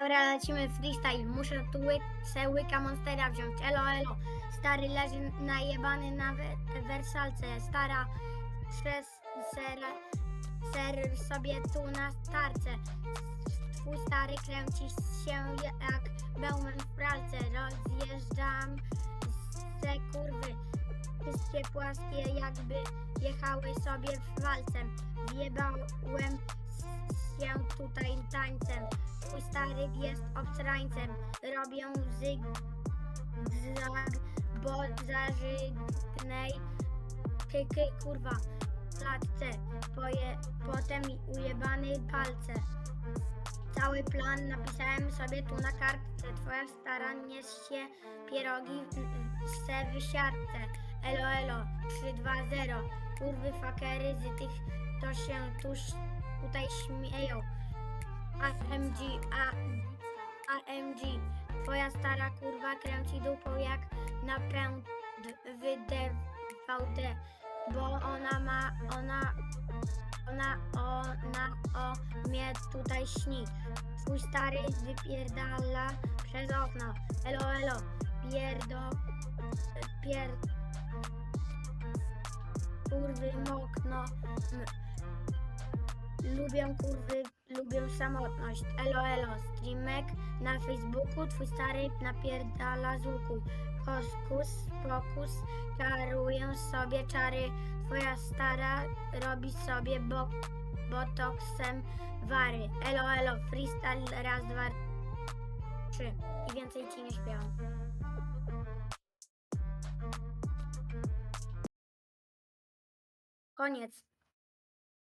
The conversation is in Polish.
Dobra, lecimy freestyle. Muszę tu łyk, se łyka monstera wziąć. Elo, elo. Stary leży najebany na we, wersalce. Stara przez ser, ser sobie tu na starce. Twój stary kręci się jak Wszystkie płaskie jakby jechały sobie w walce. Wjebałem się tutaj tańcem. Twój stary jest obstrańcem. Robią zyg, zag, bo zażygnej kyky kurwa w klatce. Poje, potem ujebany palce. Cały plan napisałem sobie tu na kartce. Twoja stara niesie pierogi w- w se wysiadce. Elo elo 3 2 0. Kurwy fakery z tych to się tuż tutaj śmieją. AMG, a, AMG. Twoja stara kurwa kręci dupą jak napęd w DVD, bo ona ma, ona, ona, ona o mnie tutaj śni. Twój stary wypierdala przez okno. Elo, elo, pierdo, pier, kurwy mokno. Lubią kurwy, lubią samotność. Elo, elo, streamek na Facebooku, twój stary napierdala z łuku. Koskus, pokus, czaruję sobie czary. Twoja stara robi sobie bo, botoksem wary. Elo, elo, freestyle raz, dwa, trzy. I więcej ci nie śpiewam. Конец.